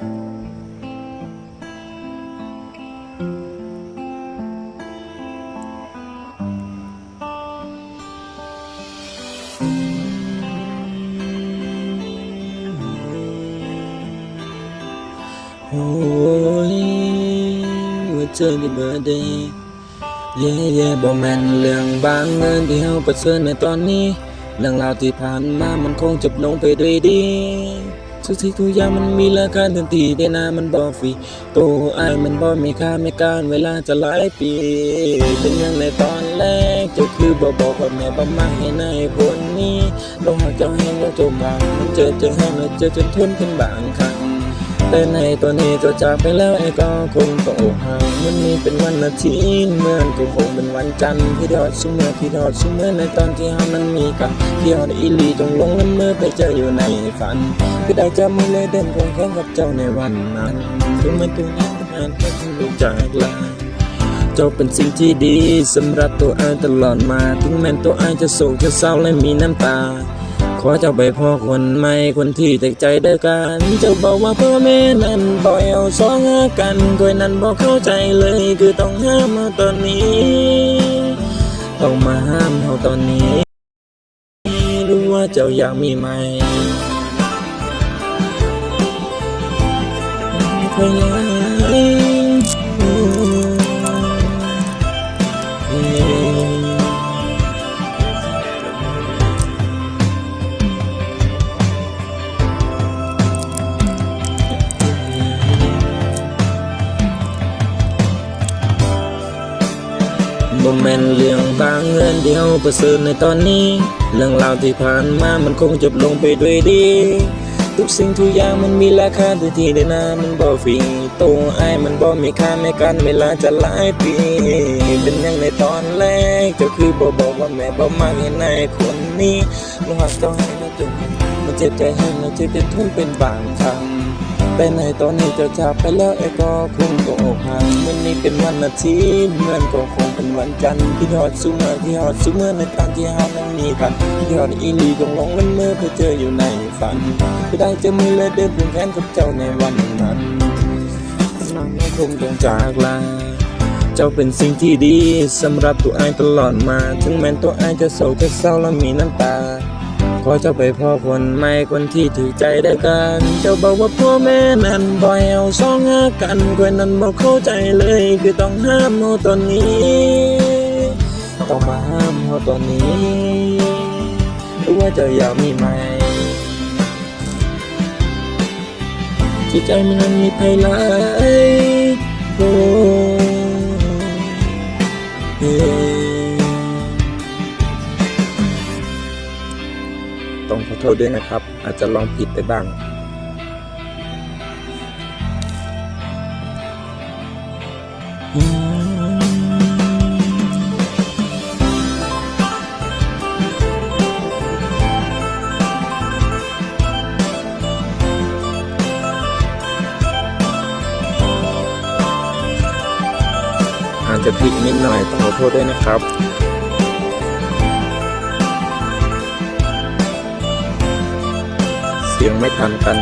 Holy, what's on your birthday? Yeah, yeah, បងមែនលឿងបានងើទីហៅប្រសើរនៅត្រង់នេះនឹងឡើទីផានណាមិនគង់ជប់នងពេលរីទី สุดท้าวที่ผ่านมามันคงจบลงไปด้วยดีทุกสิ่งทุกอย่างมันมีราคาทันทีได้นามันบ่ฟรีตัวอ้ายมันบ่มีค่าไม่การเวลาจะหลายปี เป็นอย่างในตอนแรกจะคือบ่บอกว่าแม่บ่มักให้นคนนี้ลงหากเจ้าให้แล้วจมบังมันเจอเจอให้แล้วเจอจนทนเป็นบางครั้ง แต่ในตัวนี้เจะจากไปแล้วไอ้ก็คงต้องอกหักมันนี้เป็นวันอาทิตย์เมื่อนก็คงเป็นวันจันทร์พี่ดอดซุเมื่อพี่ดอดซุเมื่อในตอนที่เฮานั้นมีกันพี่ดอดอีลีจงลงละเมื่อไปเจออยู่ในฝันพี่ได้จะมือเลยเดินคงแข่งกับเจ้าในวันนั้นถึงแม้ตัวนี้เป็นงานแค่คงรู้จากลาเจ้าเป็นสิ่งที่ดีสำหรับตัวอายตลอดมา ถึงแม้ตัวอายจะโศกจะเศร้าและมีน้ำตา ขอเจ้าไปพ่อคนใหม่คนที่แตกใจเด้อกัน เจ้าบอกว่าพ่อแม่นั้นบ่อยเอาสองหากันตัวยนั้นบอกเข้าใจเลยคือต้องห้ามเอาตอนนี้ ต้องมาห้ามเอาตอนนี้รู้ว่าเจ้าอยากมีไหมเคยเล บ่แม่นเรื่องบางเงินเดียวประเสริฐในตอนนี้ เรื่องราวที่ผ่านมามันคงจบลงไปด้วยดี ทุกสิ่งทุกอย่างมันมีราคาทันทีได้นามันบ่ฟรีตัวอ้ายมันบ่มีค่าแม้กันเวลาจะหลายปี เป็นอย่างในตอนแรกเจ้าคือบ่บอกว่าแม่บ่มักให้นายคนนี้ลงหักเจ้าให้มาจุกมันเจ็บใจให้มันเจ็บจะทนเป็นบางครั้งแต่ในตอนนี้เจ้าจากไปแล้วไอ้ก็คงต้องอกหักมันนี้เป็นวันอาทิตย์เหมือนก็คง วันจันทร์ที่ยอดซุเมื่อที่ยอดซุเมื่อในตอนที่เฮานั้นมีกันที่ยอดอีลีกงลงมันเมื่อไปเจออยู่ในฝันก็ได้เจอมือและเดินผูกแขนกับเจ้าในวันนั้นนั่งคงต้องจากลาเจ้าเป็นสิ่งที่ดีสำหรับตัวไอ้ตลอดมา ถึงแม้ตัวไอ้จะโศกจะเศร้าและมีน้ำตา ขอเจ้าไปพ่อคนใหม่คนที่ถือใจได้กัน เจ้าบอกว่าพ่อแม่นั้นบ่อยเอาสองหากันคนนั้นบอกเข้าใจเลย คือต้องห้ามเอาตอนนี้ ต้องมาห้ามเอาตอนนี้รู้ว่าเจ้าอยากมีไหมจิตใจมันมีภัยร้าย องขอโทษด้วยนะครับ อาจจะลองผิดไปบ้าง อาจจะผิดนิดหน่อยขอโทษด้วยนะครับ เสียงไม่ทันกัน